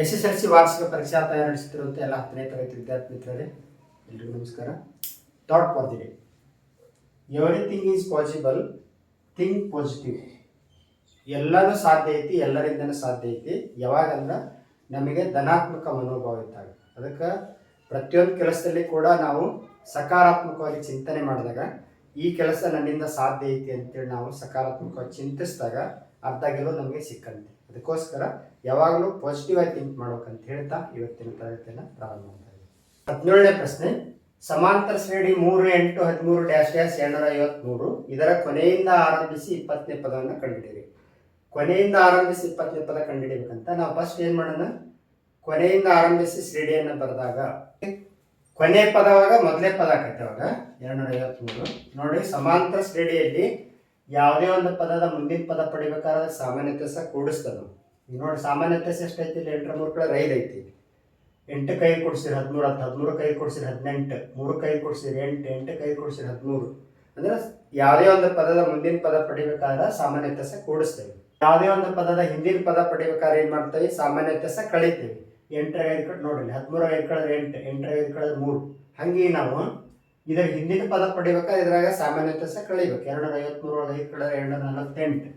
S S L C ವಾರ್ಷಿಕ ಪರೀಕ್ಷಾ ತಯಾರಿ ನಡೆಸುತ್ತಿರುವಂಥ ಎಲ್ಲ ಹತ್ತನೇ ತರಗತಿ ವಿದ್ಯಾರ್ಥಿ ಮಿತ್ರರೇ, ಎಲ್ರಿಗೂ ನಮಸ್ಕಾರ. Thought for the day everything is possible think positive ಎಲ್ಲನೂ ಸಾಧ್ಯ ಐತಿ, ಎಲ್ಲರಿಂದನೂ ಸಾಧ್ಯ ಐತಿ. ಯಾವಾಗಂದ್ರೆ ನಮಗೆ ಧನಾತ್ಮಕ ಮನೋಭಾವ ಇದ್ದಾಗ. ಅದಕ್ಕೆ ಪ್ರತಿಯೊಂದು ಕೆಲಸದಲ್ಲಿ ಕೂಡ ನಾವು ಸಕಾರಾತ್ಮಕವಾಗಿ ಚಿಂತನೆ ಮಾಡಿದಾಗ, ಈ ಕೆಲಸ ನನ್ನಿಂದ ಸಾಧ್ಯ ಐತಿ ಅಂತೇಳಿ ನಾವು ಸಕಾರಾತ್ಮಕವಾಗಿ ಚಿಂತಿಸಿದಾಗ ಅರ್ಧ ಗೆಲುವು ನಮಗೆ ಸಿಕ್ಕಂತೆ. ಅದಕ್ಕೋಸ್ಕರ ಯಾವಾಗಲೂ ಪಾಸಿಟಿವ್ ಆಗಿ ಥಿಂಕ್ ಮಾಡ್ಬೇಕಂತ ಹೇಳ್ತಾ ಇವತ್ತಿನ ತರಗತಿಯನ್ನು ಪ್ರಾರಂಭ ಮಾಡ್ತಾ ಹದಿನೇಳನೇ ಪ್ರಶ್ನೆ, ಸಮಾಂತರ ಶ್ರೇಣಿ ಮೂರು ಎಂಟು ಹದಿಮೂರು ಡ್ಯಾಶ್ ಡ್ಯಾಶ್ ಎರಡುನೂರ ಐವತ್ಮೂರು, ಇದರ ಕೊನೆಯಿಂದ ಆರಂಭಿಸಿ ಇಪ್ಪತ್ತನೇ ಪದವನ್ನು ಕಂಡುಹಿಡಿಯಿರಿ. ಕೊನೆಯಿಂದ ಆರಂಭಿಸಿ ಇಪ್ಪತ್ತನೇ ಪದ ಕಂಡುಹಿಡಿಬೇಕಂತ ನಾವು ಫಸ್ಟ್ ಏನು ಮಾಡೋಣ? ಕೊನೆಯಿಂದ ಆರಂಭಿಸಿ ಶ್ರೇಣಿಯನ್ನು ಬರೆದಾಗ. ಕೊನೆ ಪದವಾಗ ಮೊದಲೇ ಪದ ಆಕೈತೆ ಅವಾಗ. ಎರಡುನೂರ ಐವತ್ಮೂರು. ನೋಡಿ, ಸಮಾಂತರ ಶ್ರೇಣಿಯಲ್ಲಿ ಯಾವುದೇ ಒಂದು ಪದದ ಮುಂದಿನ ಪದ ಪಡಿಬೇಕಾದ್ರೆ ಸಾಮಾನ್ಯತೆ ಸಹ ನೋಡಿ ಸಾಮಾನ್ಯತೆ ಎಷ್ಟೈತಿ ಇಲ್ಲಿ ಎಂಟರ ಮೂರು ಕಡೆ ಐದು ಐತಿ. ಎಂಟು ಕೈ ಕೊಡಿಸಿರಿ ಹದಿಮೂರು ಹತ್ತು ಹದಿಮೂರು ಕೈ ಕೊಡಿಸಿರಿ ಹದಿನೆಂಟು, ಮೂರು ಕೈ ಕೊಡಿಸಿರಿ ಎಂಟು ಎಂಟು ಕೈ ಕೊಡಿಸಿರಿ ಹದಿಮೂರು. ಅಂದ್ರೆ ಯಾವುದೇ ಒಂದು ಪದದ ಮುಂದಿನ ಪದ ಪಡಿಬೇಕಾದ್ರೆ ಸಾಮಾನ್ಯತೆ ಸಹ ಕೂಡಿಸ್ತೇವೆ ಯಾವುದೇ ಒಂದು ಪದದ ಹಿಂದಿನ ಪದ ಪಡಿಬೇಕಾದ್ರೆ ಏನು ಮಾಡ್ತೇವೆ? ಸಾಮಾನ್ಯತೆ ಸಹ ಕಳಿತೇವೆ. ಎಂಟರ ಐದು ಕಡೆ ನೋಡಿರಿ ಹದಿಮೂರು ಐದು ಕಳೆದ್ರೆ ಎಂಟು ಎಂಟರ ಐದು ಕಳೆದ್ರೆ ಮೂರು. ಹಂಗೆ ನಾವು ಇದರ ಹಿಂದಿನ ಪದ ಪಡಿಬೇಕಾ? ಇದ್ರಾಗ ಸಾಮಾನ್ಯತೆ ಸಹ ಕಳಿಬೇಕು ಎರಡುನೂರ ಐವತ್ಮೂರು, ಐದು ಕಳೆದ್ರೆ ಎರಡುನೂರ ನಲವತ್ತೆಂಟು.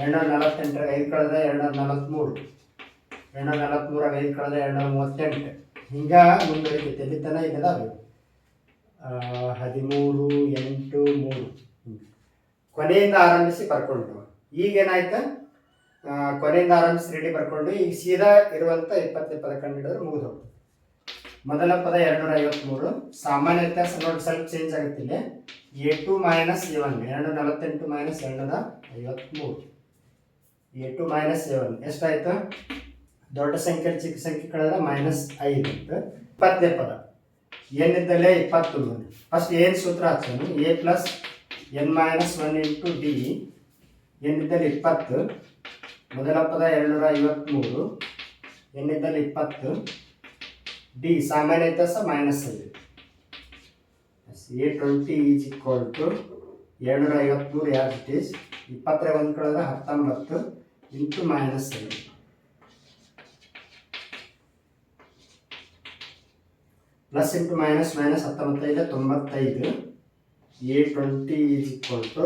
ಎರಡುನೂರ ನಲವತ್ತೆಂಟರಾಗ ಐದು ಕಳೆದ್ರೆ ಎರಡುನೂರ ನಲವತ್ತ್ಮೂರು ಎರಡುನೂರ ನಲವತ್ತ್ಮೂರಾಗ ಐದು ಕಳೆದ್ರೆ ಎರಡುನೂರ ಮೂವತ್ತೆಂಟು. ಹಿಂಗೆ ಮುಂದುವರಿತೈತೆ. ಎಲ್ಲಿ ತನಕ ಇದ್ದಾವೆ ಹದಿಮೂರು, ಎಂಟು, ಮೂರು. ಕೊನೆಯಿಂದ ಆರಂಭಿಸಿ ಬರ್ಕೊಂಡು. ಈಗೇನಾಯ್ತು ಕೊನೆಯಿಂದ ಆರಂಭಿಸಿ ರೆಡಿ ಬರ್ಕೊಂಡು. ಈಗ ಸೀದಾ ಇರುವಂಥ ಇಪ್ಪತ್ತನೇ ಪದ ಕಂಡುಹಿಡಿದ್ರೆ ಮುಗಿದು ಹೋಗ್ತದೆ. ಮೊದಲ ಪದ ಎರಡುನೂರ ಐವತ್ಮೂರು ಸಾಮಾನ್ಯ ವ್ಯತ್ಯಾಸ ನೋಡಿ ಸ್ವಲ್ಪ ಚೇಂಜ್ ಆಗುತ್ತೆ ಇಲ್ಲಿ. A two minus a one ಎರಡು ನಲವತ್ತೆಂಟು ಮೈನಸ್ ಎರಡುನೂರ ಐವತ್ತ್ಮೂರು ಎ ಟು ಮೈನಸ್ ಒನ್ ಎಷ್ಟಾಯ್ತು? ದೊಡ್ಡ ಸಂಖ್ಯೆ ಚಿಕ್ಕ ಸಂಖ್ಯೆ ಕಳೆದ್ರೆ ಮೈನಸ್ ಐದು ಅಂತ ಇಪ್ಪತ್ತನೇ ಪದ. ಏನಿದ್ದಲ್ಲೇ? ಇಪ್ಪತ್ತು ಫಸ್ಟ್ ಏನು ಸೂತ್ರ ಹಾಕ್ಸೋನು a plus n minus one into d ಏನಿದ್ದಲ್ಲಿ? ಇಪ್ಪತ್ತು. ಮೊದಲ ಪದ ಎರಡುನೂರ ಐವತ್ತ್ಮೂರು ಏನಿದ್ದಲ್ಲಿ? ಇಪ್ಪತ್ತು. ಡಿ ಸಾಮಾನ್ಯ ವ್ಯತ್ಯಾಸ ಮೈನಸ್ ಇದೆ a twenty is equal to ಎರಡುನೂರ ಐವತ್ತ್ಮೂರು ಯಾರು ಇಟ್ ಈಸ್ ಇಪ್ಪತ್ತರ ಒಂದು ಕಳೆದ್ರೆ ಹತ್ತೊಂಬತ್ತು ಇಂಟು ಮೈನಸ್ ಐದು ಪ್ಲಸ್ ಇಂಟು ಮೈನಸ್ ಮೈನಸ್ ಹತ್ತೊಂಬತ್ತೈದು, ತೊಂಬತ್ತೈದು. A twenty is equal to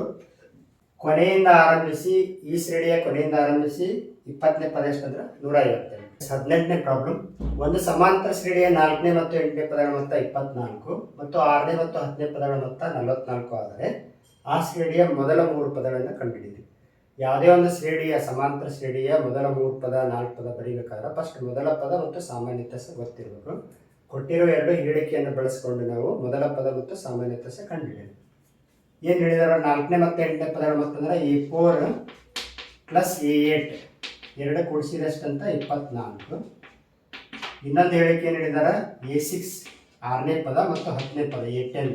ಕೊನೆಯಿಂದ ಆರಂಭಿಸಿ, ಈ ಶ್ರೇಣಿಯ ಕೊನೆಯಿಂದ ಆರಂಭಿಸಿ, ಇಪ್ಪತ್ತನೇ ಪದ ಎಷ್ಟಂದ್ರೆ ನೂರ ಐವತ್ತೆರಡು ಹದಿನೆಂಟನೇ ಪ್ರಾಬ್ಲಮ್ ಒಂದು ಸಮಾಂತರ ಶ್ರೇಣಿಯ ನಾಲ್ಕನೇ ಮತ್ತು ಎಂಟನೇ ಪದಗಳ ಮೊತ್ತ ಇಪ್ಪತ್ನಾಲ್ಕು ಮತ್ತು ಆರನೇ ಮತ್ತು ಹತ್ತನೇ ಪದಗಳ ಮೊತ್ತ ನಲವತ್ನಾಲ್ಕು ಆದರೆ ಆ ಶ್ರೇಣಿಯ ಮೊದಲ ಮೂರು ಪದಗಳನ್ನು ಕಂಡುಹಿಡಿಯಿರಿ. ಯಾವುದೇ ಒಂದು ಶ್ರೇಣಿಯ ಸಮಾಂತರ ಶ್ರೇಣಿಯ ಮೊದಲ ಮೂರು ಪದ, ನಾಲ್ಕು ಪದ ಬರೀಬೇಕಾದ್ರೆ ಫಸ್ಟ್ ಮೊದಲ ಪದ ಮತ್ತು ಸಾಮಾನ್ಯತೆ ಗೊತ್ತಿರಬೇಕು. ಕೊಟ್ಟಿರೋ ಎರಡು ಹೇಳಿಕೆಯನ್ನು ಬಳಸಿಕೊಂಡು ನಾವು ಮೊದಲ ಪದ ಮತ್ತು ಸಾಮಾನ್ಯತೆ ಸಹ ಕಂಡುಹಿಡಿಯೋಣ. ಏನು ಹೇಳಿದಾರೆ? ನಾಲ್ಕನೇ ಮತ್ತು ಎಂಟನೇ ಪದಗಳು ಮತ್ತಂದ್ರೆ a four plus a eight ಎರಡು ಕೊಡಿಸಿದಷ್ಟಂತ ಇಪ್ಪತ್ನಾಲ್ಕು. ಇನ್ನೊಂದು ಹೇಳಿಕೆ ಏನು ಹೇಳಿದಾರೆ ಎ ಸಿಕ್ಸ್ ಆರನೇ ಪದ ಮತ್ತು ಹತ್ತನೇ ಪದ ಎ ಟೆನ್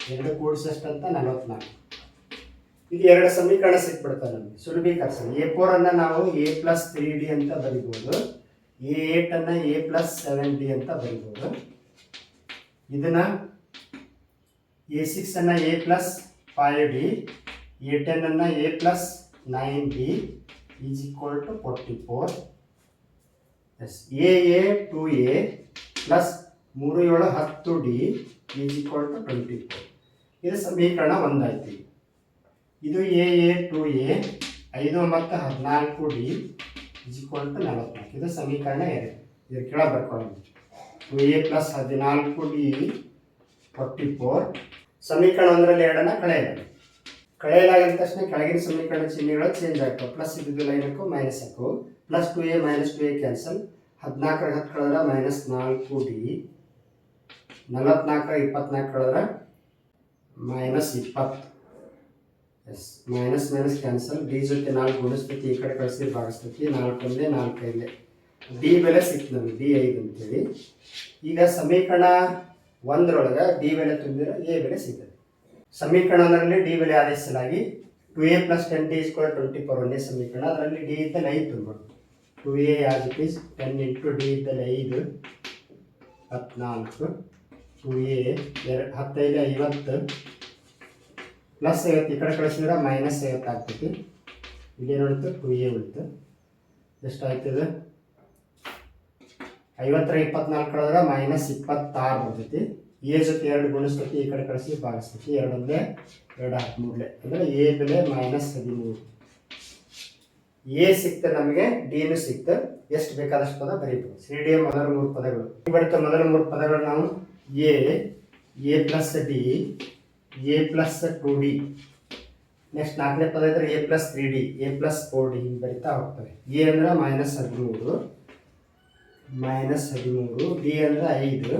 ಎರಡು ಕೂಡಿಸಷ್ಟಂತ ನಲವತ್ನಾಲ್ಕು. ಇದು ಎರಡು ಸಮೀಕರಣ ಸಿಕ್ಬಿಡ್ತಾರೆ ನಮಗೆ. ಸುಲಭೀಕರಿಸೋಣ ಎ ಫೋರನ್ನು ನಾವು ಎ ಪ್ಲಸ್ ತ್ರೀ ಡಿ ಅಂತ ಬರಿಬೋದು. ಎ ಏಟನ್ನು ಎ ಪ್ಲಸ್ ಸೆವೆನ್ ಡಿ ಅಂತ ಬರಿಬೋದು. ಇದನ್ನು A ಸಿಕ್ಸನ್ನು a plus five d a ಟೆನ್ನನ್ನು a plus nine d is equal to forty four yes a a two a plus ಮೂರು ಏಳು ಹತ್ತು d is equal to twenty four ಇದು ಸಮೀಕರಣ ಒಂದಾಯ್ತು. ಇದು A A two A ಐದು ಮತ್ತು ಹದಿನಾಲ್ಕು D is equal to ನಲವತ್ನಾಲ್ಕು. ಇದು ಸಮೀಕರಣ ಎರಡು. ಇದ್ರ ಕೆಳಗೆ ಬರ್ಕೊಳ್ಳೋಣ ಟು ಎ ಪ್ಲಸ್ ಹದಿನಾಲ್ಕು ಡಿ ಫೋರ್ಟಿ ಫೋರ್ ಸಮೀಕರಣ ಒಂದರಲ್ಲಿ ಎರಡನ್ನ ಕಳೆಯಲಾಗ ಕಳೆಯಲಾಗಿದ ತಕ್ಷಣ ಕೆಳಗಿನ ಸಮೀಕರಣ ಚಿಹ್ನೆಗಳು ಚೇಂಜ್ ಆಗ್ತವೆ. ಪ್ಲಸ್ ಇದ್ದಿದ್ದು ಲೈನ್ ಹಾಕು ಮೈನಸ್ ಹಾಕು plus two a minus two a cancel ಹದಿನಾಲ್ಕರ ಹತ್ತು ಕಳೆದ್ರೆ ಮೈನಸ್ ನಾಲ್ಕು ಡಿ ನಲವತ್ನಾಲ್ಕರ ಇಪ್ಪತ್ನಾಲ್ಕು ಕಳೆದ್ರೆ ಮೈನಸ್ ಇಪ್ಪತ್ತು. Yes minus minus cancel d ಜೊತೆ ನಾಲ್ಕು ಗುಣಿಸ್ತೈತಿ, ಈ ಕಡೆ ಕಳಿಸಿ ಒಂದೇ, ನಾಲ್ಕು ಐದೇ. ಡಿ ಬೆಲೆ ಸಿಕ್ತು ನಮಗೆ ಡಿ ಐದು ಅಂತೇಳಿ. ಈಗ ಸಮೀಕರಣ ಒಂದರೊಳಗೆ ಡಿ ಬೆಲೆ ತುಂಬಿದ್ರೆ ಎ ಬೆಲೆ ಸಿಗ್ತದೆ ಸಮೀಕರಣ ಒಂದರಲ್ಲಿ ಡಿ ಬೆಲೆ ಆದೇಶಿಸಲಾಗಿ two a plus ten t square twenty four ಒಂದೇ ಸಮೀಕರಣ. ಅದರಲ್ಲಿ ಡಿ ಇದ್ದಲ್ಲಿ ಐದು two a as it is ten into d ಇದ್ದಲ್ಲಿ ಐದು, ಹದಿನಾಲ್ಕು. ಟು ಎ ಎರಡು, ಹತ್ತೈದು, ಐವತ್ತು. ಪ್ಲಸ್ ಐವತ್ತು, ಈ ಕಡೆ ಕಳಿಸಿದ್ರೆ ಮೈನಸ್ ಐವತ್ತು ಆಗ್ತೈತಿ. ಇಲ್ಲೇನು ಉಳಿತು ಟು ಎ ಉಳಿತು ಎಷ್ಟಾಯ್ತದೆ ಐವತ್ತರ ಇಪ್ಪತ್ನಾಲ್ಕು ಕಳೆದ್ರೆ ಮೈನಸ್ ಇಪ್ಪತ್ತಾರು ಬರ್ತೈತಿ. ಎ ಜೊತೆ ಎರಡು ಗುಣಿಸ್ಬೇಕು ಈ ಕಡೆ ಕಳಿಸಿ ಭಾಗಿಸ್ತೈತಿ ಎರಡೊಂದೇ ಎರಡು ಹದಿಮೂರಲೆ ಅಂದರೆ ಎ ಬೆಲೆ ಮೈನಸ್ ಹದಿಮೂರು. ಎ ಸಿಕ್ತ ನಮಗೆ ಡಿನು ಸಿಕ್ತ. ಎಷ್ಟು ಬೇಕಾದಷ್ಟು ಪದ ಬರೀಬೋದು. ಸಿ ಡಿ ಮೊದಲ ಮೂರು ಪದಗಳು. ಈ ಬರುತ್ತೆ ಮೊದಲ ಮೂರು ಪದಗಳು ನಾವು a a plus d a plus two d next ನಾಲ್ಕನೇ ಪದ ಇದ್ದರೆ a plus three d a plus four d ಹಿಂಗೆ ಬರಿತಾ ಹೋಗ್ತವೆ. ಎ ಅಂದ್ರೆ ಮೈನಸ್ ಹದಿಮೂರು ಮೈನಸ್ ಹದಿಮೂರು ಡಿ ಅಂದ್ರೆ ಐದು.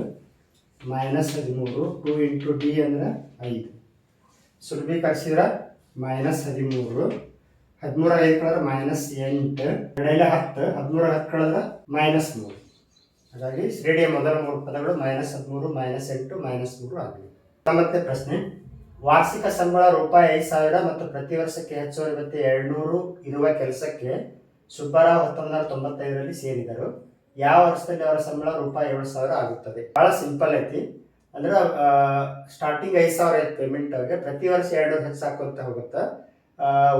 ಮೈನಸ್ ಹದಿಮೂರು ಟು ಇಂಟು ಡಿ ಅಂದ್ರೆ ಐದು. ಸುಲಭೀಕರಿಸಿದ್ರೆ ಮೈನಸ್ ಹದಿಮೂರು. ಹದಿಮೂರ ಐದು ಕಳೆದ್ರೆ ಮೈನಸ್ ಎಂಟು. ಎರಡೈಲೆ ಹತ್ತು ಹದಿಮೂರ ಹತ್ತು ಕಳೆದ್ರೆ ಮೈನಸ್ ಮೂರು. ಹಾಗಾಗಿ ಶ್ರೇಣಿಯ ಮೊದಲ ಮೂರು ಪದಗಳು ಮೈನಸ್ ಹದಿಮೂರು ಮೈನಸ್ ಎಂಟು ಮೈನಸ್ ಮೂರು ಆಗಿದೆ ಮತ್ತೆ ಪ್ರಶ್ನೆ. ವಾರ್ಷಿಕ ಸಂಬಳ ರೂಪಾಯಿ ಐದು ಸಾವಿರ ಮತ್ತು ಪ್ರತಿ ವರ್ಷಕ್ಕೆ ಹೆಚ್ಚುವರಿ ಮತ್ತೆ ಎರಡುನೂರು ಇರುವ ಕೆಲಸಕ್ಕೆ ಸುಬ್ಬಾರಾವ್ ಹತ್ತೊಂಬತ್ತು ತೊಂಬತ್ತೈದರಲ್ಲಿ ಸೇರಿದರು. ಯಾವ ವರ್ಷದಲ್ಲಿ ಅವರ ಸಂಬಳ ರೂಪಾಯಿ ಏಳು ಸಾವಿರ ಆಗುತ್ತದೆ? ಬಹಳ ಸಿಂಪಲ್ ಐತಿ. ಅಂದ್ರೆ ಸ್ಟಾರ್ಟಿಂಗ್ ಐದು ಸಾವಿರ ಐತೆ ಪೇಮೆಂಟ್ ಅವ್ರಿಗೆ. ಪ್ರತಿ ವರ್ಷ ಎರಡು ಹೆಚ್ಚು ಹಾಕೊಂತ ಹೋಗುತ್ತೆ.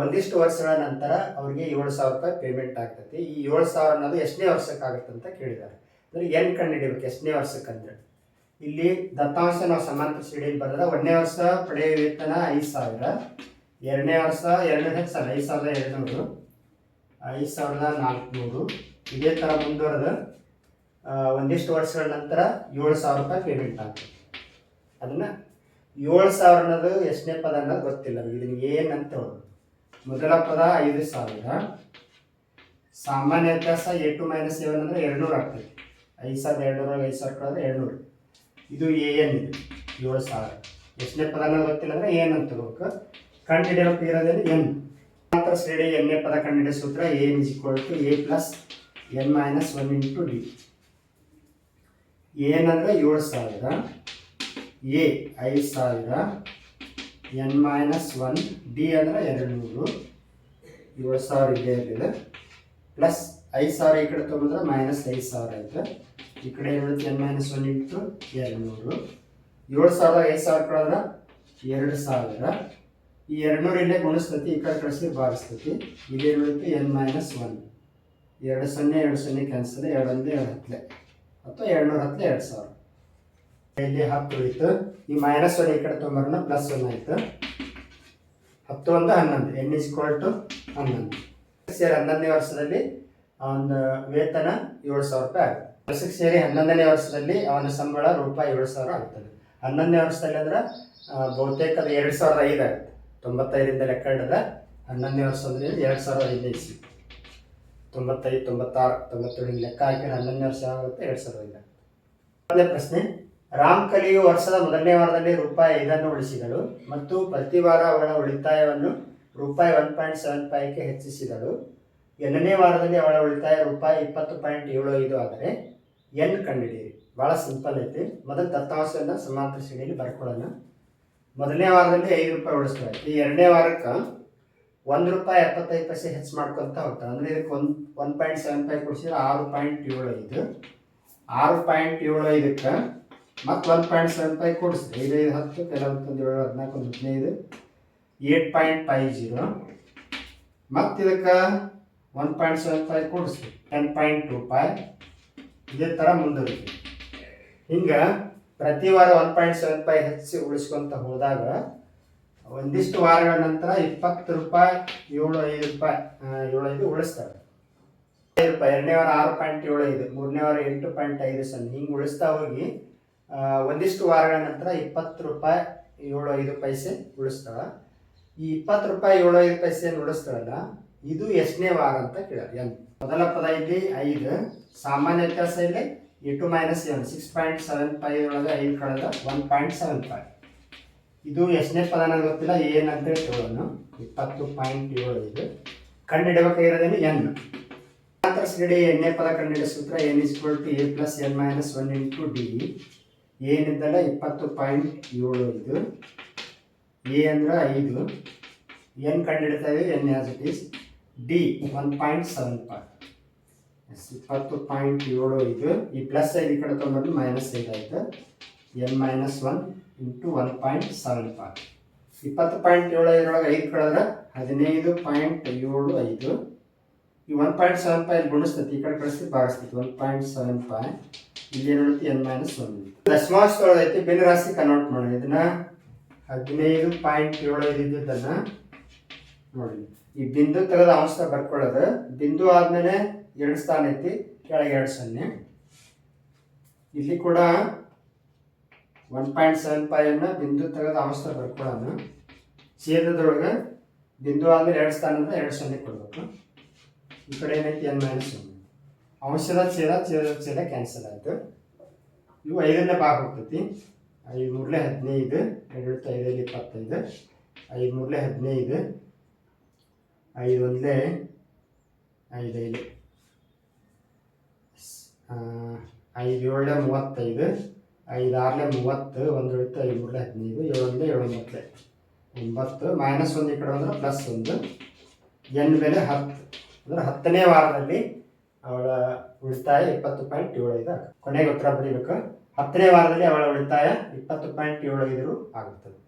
ಒಂದಿಷ್ಟು ವರ್ಷಗಳ ನಂತರ ಅವ್ರಿಗೆ ಏಳು ಸಾವಿರ ರೂಪಾಯಿ ಪೇಮೆಂಟ್ ಆಗ್ತೈತಿ. ಈ ಏಳು ಸಾವಿರ ಅನ್ನೋದು ಎಷ್ಟನೇ ವರ್ಷಕ್ಕೆ ಆಗುತ್ತೆ ಅಂತ ಕೇಳಿದ್ದಾರೆ. ಅಂದ್ರೆ ಏನು ಕಂಡುಹಿಡಿಯಬೇಕು ಎಷ್ಟನೇ ವರ್ಷಕ್ಕೆ ಅಂದ್ರೆ ಇಲ್ಲಿ ದತ್ತಾಂಶ ನಾವು ಸಮಾಂತರ ಸಿಡಿಯಲ್ಲಿ ಬರೆದ್ರೆ ಒಂದನೇ ವರ್ಷ ಪಡೆಯ ವೇತನ ಐದು ಸಾವಿರ, ಎರಡನೇ ವರ್ಷ ಎರಡನೇ ಹೆಚ್ಚು ಸಾವಿರ, ಐದು ಸಾವಿರದ ಎರಡುನೂರು, ಐದು ಸಾವಿರದ ನಾಲ್ಕುನೂರು ಇದೇ ಥರ ಮುಂದುವರೆದು ಒಂದಿಷ್ಟು ವರ್ಷಗಳ ನಂತರ ಏಳು ಸಾವಿರ ರೂಪಾಯಿ ಪೇಮೆಂಟ್ ಆಗ್ತದೆ. ಅದನ್ನು ಏಳು ಸಾವಿರ ಅನ್ನೋದು ಎಷ್ಟನೇ ಪದ ಅನ್ನೋದು ಗೊತ್ತಿಲ್ಲ. ಇದನ್ನ ಏನಂತ ಹೇಳೋದು ಮೊದಲ ಪದ ಐದು ಸಾವಿರ. ಸಾಮಾನ್ಯ ವ್ಯತ್ಯಾಸ ಎ ಟು ಮೈನಸ್ ಸೆವೆನ್ ಅಂದರೆ ಎರಡುನೂರು ಆಗ್ತದೆ. ಐದು ಸಾವಿರದ ಎರಡುನೂರ, ಐದು ಸಾವಿರ ಕಳೆದ್ರೆ ಎರಡುನೂರು. ಇದು ಎ ಎನ್ ಇದು, ಏಳು ಸಾವಿರ. ಎಷ್ಟನೇ ಪದ ಅನ್ನೋದು ಗೊತ್ತಿಲ್ಲ ಅಂದರೆ ಏನ್ ಅಂತ ಹೋಗ್ಬೇಕು ಕಂಡು ಇರೋದೇನು ಎನ್. ಮಾತ್ರ ಶ್ರೇಣಿ ಎನ್ನೇ ಪದ ಕಂಡು ಹಿಡಿಯೋ ಸೂತ್ರ a is equal to a plus n minus one into d. ಏನಂದ್ರೆ ಏಳು ಸಾವಿರ, ಎ ಐದು ಸಾವಿರ, ಎನ್ ಮೈನಸ್ ಒನ್, ಡಿ ಅಂದರೆ ಎರಡು ನೂರು ಏಳು ಸಾವಿರ ಇದೇ ಇರಲಿಲ್ಲ ಪ್ಲಸ್ ಐದು ಸಾವಿರ ಈ ಕಡೆ ತೊಗೊಂಡ್ರೆ ಮೈನಸ್ ಐದು ಸಾವಿರ ಆಯ್ತು. ಈ ಕಡೆ ಏನಿರುತ್ತೆ ಎನ್ ಮೈನಸ್ ಒನ್ ಇಂಟು ಎರಡು ನೂರು ಏಳು ಸಾವಿರ, ಐದು ಸಾವಿರ ಕಳೆದ್ರೆ ಎರಡು ಸಾವಿರ. ಈ ಎರಡು ನೂರು ಇಲ್ಲೇ ಗುಣಿಸ್ತತಿ, ಈ ಕಡೆ ಕಳಿಸಿ ಬಾರಿಸ್ತತಿ ಇದೇನಿರುತ್ತೆ ಎನ್ ಮೈನಸ್ ಒನ್. ಎರಡು ಸೊನ್ನೆ ಎರಡು ಸೊನ್ನೆ ಕ್ಯಾನ್ಸಲ್ ಎರಡು ಒಂದೇ ಎರಡು ಹತ್ತಲೆ ಅಥವಾ ಎರಡು ನೂರ ಹತ್ತಲೆ ಎರಡು ಸಾವಿರ. ಇಲ್ಲಿ ಹತ್ತು ಇತ್ತು ಈ ಮೈನಸ್ ಒನ್ ಈ ಕಡೆ ತೊಗೊಂಬರೋಣ ಪ್ಲಸ್ ಒನ್ ಆಯಿತು. ಹತ್ತು ಒಂದು ಹನ್ನೊಂದು. ಎನ್ ಇಸ್ ಟು ಹನ್ನೊಂದು. ಸೇರಿ ಹನ್ನೊಂದನೇ ವರ್ಷದಲ್ಲಿ ಅವನ ವೇತನ ಏಳು ಸಾವಿರ ರೂಪಾಯಿ ಆಗುತ್ತೆ. ವರ್ಷಕ್ಕೆ ಸೇರಿ ಹನ್ನೊಂದನೇ ವರ್ಷದಲ್ಲಿ ಅವನ ಸಂಬಳ ರೂಪಾಯಿ ಏಳು ಸಾವಿರ ಆಗ್ತದೆ ಹನ್ನೊಂದನೇ ವರ್ಷದಲ್ಲಿ ಅಂದ್ರೆ ಬಹುತೇಕ ಅದು ಎರಡು ಸಾವಿರದ ಐದು ಆಗುತ್ತೆ. ತೊಂಬತ್ತೈದರಿಂದ ಲೆಕ್ಕ ಹಿಡಿದ್ರೆ ಹನ್ನೊಂದನೇ ವರ್ಷದಲ್ಲಿ ಎರಡು ಸಾವಿರದ ಐದು ಇಸ್ವಿ ತೊಂಬತ್ತೈದು, ತೊಂಬತ್ತಾರು, ತೊಂಬತ್ತೇಳು ಹಿಂಗೆ ಲೆಕ್ಕ ಹಾಕಿದ್ರೆ ಹನ್ನೊಂದನೇ ವರ್ಷ ಆಗುತ್ತೆ, ಎರಡು ಸಾವಿರದ ಐದು ಮೊದಲನೇ ಪ್ರಶ್ನೆ, ರಾಮ್ ಕಲಿಯು ವರ್ಷದ ಮೊದಲನೇ ವಾರದಲ್ಲಿ ರೂಪಾಯಿ ಐದನ್ನು ಉಳಿಸಿದಳು ಮತ್ತು ಪ್ರತಿ ವಾರ ಅವಳ ಉಳಿತಾಯವನ್ನು ರೂಪಾಯಿ ಒನ್ ಪಾಯಿಂಟ್ ಸೆವೆನ್ ಫೈವ್ಗೆ ಹೆಚ್ಚಿಸಿದಳು. ಎರಡನೇ ವಾರದಲ್ಲಿ ಅವಳ ಉಳಿತಾಯ ರೂಪಾಯಿ ಇಪ್ಪತ್ತು ಪಾಯಿಂಟ್ ಏಳು ಐದು ಆದರೆ ಎನ್ ಕಂಡುಹಿಡಿಯಿರಿ. ಭಾಳ ಸಿಂಪಲ್ ಐತಿ. ಮೊದಲು ದತ್ತಾಂಶವನ್ನು ಸಮಾಂತರ ಶ್ರೇಣಿಯಲ್ಲಿ ಬರ್ಕೊಳ್ಳೋಣ. ಮೊದಲನೇ ವಾರದಲ್ಲಿ ಐದು ರೂಪಾಯಿ ಉಳಿಸ್ತಾರೆ ಈ ಎರಡನೇ ವಾರಕ್ಕೆ ಒಂದು ರೂಪಾಯಿ ಎಪ್ಪತ್ತೈದು ಪೈಸೆ ಹೆಚ್ಚು ಮಾಡ್ಕೊಳ್ತಾ ಹೋಗ್ತಾರೆ ಅಂದರೆ ಇದಕ್ಕೆ ಒಂದು ಒನ್ ಪಾಯಿಂಟ್ ಸೆವೆನ್ ಫೈವ್ ಕೊಡಿಸಿದ್ರೆ ಆರು ಪಾಯಿಂಟ್ ಏಳು ಐದು ಆರು ಪಾಯಿಂಟ್ ಏಳು ಐದಕ್ಕೆ ಮತ್ತು ಒನ್ ಪಾಯಿಂಟ್ ಸೆವೆನ್ ಫೈವ್ ಕೊಡಿಸ್ರಿ ಐದು ಐದು ಹತ್ತು, ಕೆಲವೊಂದು ಏಳು, ಹದಿನಾಲ್ಕು, ಒಂದು ಹದಿನೈದು, ಏಟ್ ಪಾಯಿಂಟ್ ಫೈವ್ ಜೀರೋ ಮತ್ತು ಇದಕ್ಕೆ ಒನ್ ಪಾಯಿಂಟ್ ಸೆವೆನ್ ಫೈವ್ ಕೊಡಿಸ್ರಿ ಟೆನ್ ಪಾಯಿಂಟ್ ಟು ಫೈವ್ ಇದೇ ಥರ ಮುಂದುವರಿತೀವಿ ಹಿಂಗೆ ಪ್ರತಿ ವಾರ ಒನ್ ಪಾಯಿಂಟ್ ಸೆವೆನ್ ಫೈವ್ ಹೆಚ್ಚು ಉಳಿಸ್ಕೊಂತ ಹೋದಾಗ ಒಂದಿಷ್ಟು ವಾರಗಳ ನಂತರ ಇಪ್ಪತ್ತು ರೂಪಾಯಿ ಏಳು ಐದು ರೂಪಾಯಿ ಏಳು ಐದು ಉಳಿಸ್ತಾರೆ. ಐದು ರೂಪಾಯಿ, ಎರಡನೇ ವಾರ ಆರು ಪಾಯಿಂಟ್ ಏಳು ಐದು ಮೂರನೇ ವಾರ ಎಂಟು ಪಾಯಿಂಟ್ ಐದು ಸೊನ್ನೆ, ಹಿಂಗೆ ಉಳಿಸ್ತಾ ಹೋಗಿ ಒಂದಿಷ್ಟು ವಾರಗಳ ನಂತರ ಇಪ್ಪತ್ತು ರೂಪಾಯಿ ಏಳು ಐದು ಪೈಸೆ ಉಳಿಸ್ತಾಳ. ಈ ಇಪ್ಪತ್ತು ರೂಪಾಯಿ ಏಳು ಐದು ಪೈಸೆ ಉಳಿಸ್ತಾಳಲ್ಲ, ಇದು ಎಷ್ಟನೇ ವಾರ ಅಂತ ಕೇಳ್ಯಾರ ಎನ್. ಮೊದಲ ಪದ ಇಲ್ಲಿ ಐದು, ಸಾಮಾನ್ಯ ವ್ಯತ್ಯಾಸ ಇಲ್ಲಿ, a two minus seven six point seven five ಒಳಗೆ ಐದು ಕಳೆದ ಒನ್ ಪಾಯಿಂಟ್ ಸೆವೆನ್ ಫೈವ್. ಇದು ಎಷ್ಟನೇ ಪದ ನನಗೆ ಗೊತ್ತಿಲ್ಲ ಏನಂತ ಹೇಳೋಣ ಇಪ್ಪತ್ತು ಪಾಯಿಂಟ್ ಏಳು ಇದು. ಕಂಡುಹಿಡಬೇಕಾಗಿರೋದೇನು ಎನ್? ಮಾತ್ರ ಶ್ರೇಣಿ ಎಣ್ಣೆ ಪದ ಕಂಡುಹಿಡಿಯೋ ಸೂತ್ರ n is two a plus n minus one into d ಏನಿದ್ದಲ್ಲ ಇಪ್ಪತ್ತು ಪಾಯಿಂಟ್ ಏಳು ಇದು. ಎ ಅಂದ್ರೆ ಐದು. ಎನ್ ಕಂಡುಹಿಡ್ತಾ ಇದೀವಿ, n as it is d one point seven five ಇಪ್ಪತ್ತು ಪಾಯಿಂಟ್ ಏಳು ಇದು. ಈ ಪ್ಲಸ್ ಐದು ಈ ಕಡೆ ತೊಗೊಂಡ್ರೆ ಮೈನಸ್ ಐದು ಆಯ್ತು. N minus one into one point seven five ಇಪ್ಪತ್ತು ಪಾಯಿಂಟ್ ಏಳು ಐದರೊಳಗೆ ಐದು ಕಳೆದ್ರೆ ಹದಿನೈದು ಪಾಯಿಂಟ್ ಏಳು ಐದು. ಈ ಒನ್ ಪಾಯಿಂಟ್ ಸೆವೆನ್ ಫೈವ್ ಇಲ್ಲಿ ಗುಣಿಸ್ತೈತಿ, ಈ ಕಡೆ ಕಳಿಸ್ತಿ ಭಾಗಿಸ್ತೈತಿ ಒನ್ ಪಾಯಿಂಟ್ ಸೆವೆನ್ ಫೈವ್ ಇಲ್ಲಿ ಏನು ಉಳಿತು ಎನ್ ಮೈನಸ್ ಒನ್ ದಶಮಾಂಶದೊಳಗೆ ಐತಿ ಭಿನ್ನ ರಾಶಿ ಕನ್ವರ್ಟ್ ಮಾಡಿ ಇದನ್ನ ಹದಿನೈದು ಪಾಯಿಂಟ್ ಏಳು ಐದು ಇದ್ದಿದ್ದನ್ನ ನೋಡಿ. ಈ ಬಿಂದು ತೆಗೆದ ಅಂಶ ಬರ್ಕೊಳ್ಳೋದು. ಬಿಂದು ಆದಮೇಲೆ ಎರಡು ಸ್ಥಾನ ಐತಿ, ಕೆಳಗೆ ಎರಡು ಸೊನ್ನೆ. ಇಲ್ಲಿ ಕೂಡ ಒನ್ ಪಾಯಿಂಟ್ ಸೆವೆನ್ ಫೈವನ್ನು ಬಿಂದು ತೆಗೆದ ಅಂಶ ಬರ್ಕೊಳ್ಳೋಣ ಛೇದದೊಳಗೆ ಬಿಂದು ಆದರೆ ಎರಡು ಸ್ಥಾನ ಅಂದರೆ ಎರಡು ಸೊನ್ನೆ ಕೊಡಬೇಕು. ಈ ಕಡೆ ಏನೈತಿ? ಎನ್ ಮೈನಸ್ ಒನ್ ಅಂಶದ ಛೇದ ಛೇದ ಛೇದ ಕ್ಯಾನ್ಸಲ್ ಆಯಿತು. ಇವು ಐದನೇ ಭಾಗ ಹೋಗ್ತೈತಿ. ಐದು ಮೂರಲೆ ಹದಿನೈದು, ಎರಡು ಐದಲ್ಲಿ ಇಪ್ಪತ್ತೈದು. ಐದು ಮೂರಲೆ ಹದಿನೈದು. ಐದು ಒಂದಲೇ ಐದೈದು. ಐದು ಏಳನೇ ಮೂವತ್ತೈದು. ಐದು ಆರಲೆ ಮೂವತ್ತು ಒಂದು ಉಳಿತು ಐದು ಮೂರಲೆ ಹದಿನೈದು ಏಳು ಏಳೊಂಬತ್ತಲೆ. ಒಂಬತ್ತು ಮೈನಸ್ ಒಂದು ಈ ಕಡೆ ಬಂದ್ರೆ ಪ್ಲಸ್ ಒಂದು. ಎನ್ ಬೆಲೆ ಹತ್ತು. ಅಂದ್ರೆ ಹತ್ತನೇ ವಾರದಲ್ಲಿ ಅವಳ ಉಳಿತಾಯ ಇಪ್ಪತ್ತು ಪಾಯಿಂಟ್ ಏಳು ಐದು. ಕೊನೆಗೆ ಉತ್ತರ ಬರೀಬೇಕು. ಹತ್ತನೇ ವಾರದಲ್ಲಿ ಅವಳ ಉಳಿತಾಯ ಇಪ್ಪತ್ತು ಪಾಯಿಂಟ್ ಏಳು ಐದು ಆಗುತ್ತದೆ.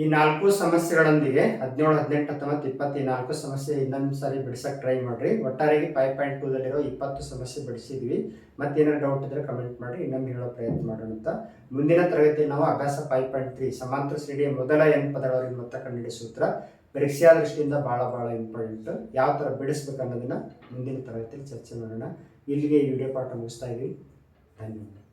ಈ ನಾಲ್ಕು ಸಮಸ್ಯೆಗಳೊಂದಿಗೆ ಹದಿನೇಳು, ಹದಿನೆಂಟು ಹತ್ತೊಂಬತ್ತು ಇಪ್ಪತ್ತು ನಾಲ್ಕು ಸಮಸ್ಯೆ ಇನ್ನೊಂದು ಸಾರಿ ಬಿಡಿಸಕ್ಕೆ ಟ್ರೈ ಮಾಡಿರಿ ಒಟ್ಟಾರೆಗೆ ಫೈವ್ ಪಾಯಿಂಟ್ ಟೂದಲ್ಲಿರೋ ಇಪ್ಪತ್ತು ಸಮಸ್ಯೆ ಬಿಡಿಸಿದ್ವಿ. ಮತ್ತೇನಾದ್ರು ಡೌಟ್ ಇದ್ದರೆ ಕಮೆಂಟ್ ಮಾಡಿ ಇನ್ನೊಂದು ಹೇಳೋ ಪ್ರಯತ್ನ ಮಾಡೋಣ ಅಂತ. ಮುಂದಿನ ತರಗತಿ ನಾವು ಅಭ್ಯಾಸ ಫೈವ್ ಪಾಯಿಂಟ್ ತ್ರೀ ಸಮಾಂತರ ಶ್ರೇಣಿಯ ಮೊದಲ ಎನ್ ಪದಗಳವರೆಗೆ ಮೊತ್ತ ಸೂತ್ರ. ಪರೀಕ್ಷಾ ದೃಷ್ಟಿಯಿಂದ ಭಾಳ ಭಾಳ ಇಂಪಾರ್ಟೆಂಟ್ ಯಾವ ಥರ ಬಿಡಿಸ್ಬೇಕು ಅನ್ನೋದನ್ನು ಮುಂದಿನ ತರಗತಿಯಲ್ಲಿ ಚರ್ಚೆ ಮಾಡೋಣ. ಇಲ್ಲಿಗೆ ಈ ವಿಡಿಯೋ ಪಾಠ ಮುಗಿಸ್ತಾ ಇದ್ದೀವಿ ಧನ್ಯವಾದ.